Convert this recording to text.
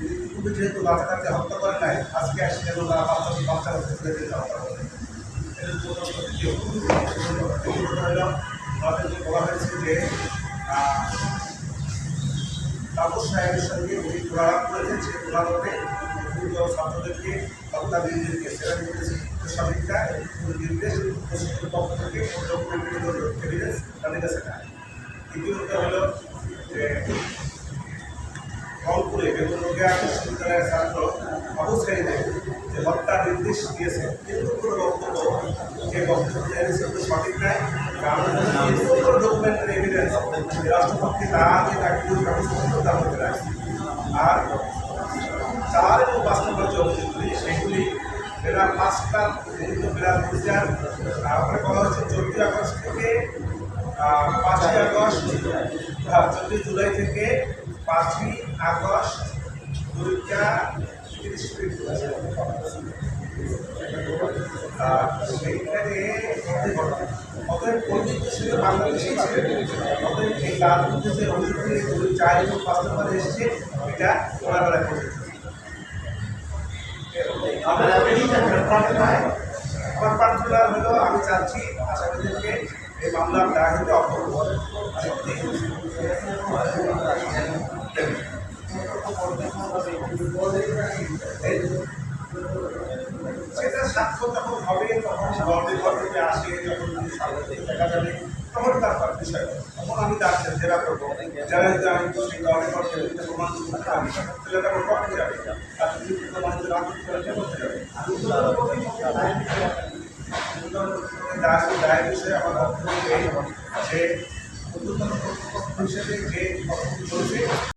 ইতিপুরি যেহেতু রাজাকারকে হত্যা করে নাই আজকে আসে যেন তারা বাচ্চা বাচ্চা হচ্ছে ছেলেদেরকে হত্যা করে আমাদেরকে বলা হয়েছে যে তাপস সাহেবের সঙ্গে উনি প্রলাপ হলো যে রংপুরে বেগুন রোগিয়া বিশ্ববিদ্যালয়ের ছাত্র অবস্থায়ীদের যে হত্যার নির্দেশ দিয়েছে কিন্তু কোনো বক্তব্য, যে বক্তব্য সঠিক ডকুমেন্টারি এভিডেন্স রাষ্ট্রপক্ষে তাকে রাখছে আর এবং সেগুলি বেলা পাঁচটা বেলা তারপরে বলা হচ্ছে চোদ্দই আগস্ট থেকে পাঁচই আগস্ট চোদ্দই জুলাই থেকে পাঁচই আগস্ট দুইটা তিরিশ মিনিট আছে। আহ, সেইখানে অতএব পণ্ডিত ছিল বাংলাদেশি অতএব এই মধ্যে যে অভিযোগগুলি দুই চার এবং পাঁচ নম্বরে এসেছে। এটা বেলা করেছে আমার হলো? আমি চাচ্ছি আসামিদেরকে এই মামলার দায় হতে অক্ষম সেটা সাক্ষ্য যখন হবে, তখন গর্বের থেকে আসে, যখন সাক্ষ্য দেখা যাবে, তখন তার বিষয়। তখন আমি তার জেরা করব। যারা যদি আমি সেই গর্বের ঘর প্রমাণ করতে পারি তাহলে তখন পক্ষে যাবে আর যদি প্রমাণ পারে সে করতে যাবে। দাস দায়ের বিষয়ে আমার বক্তব্য যে ঊর্ধ্বতন হিসেবে যে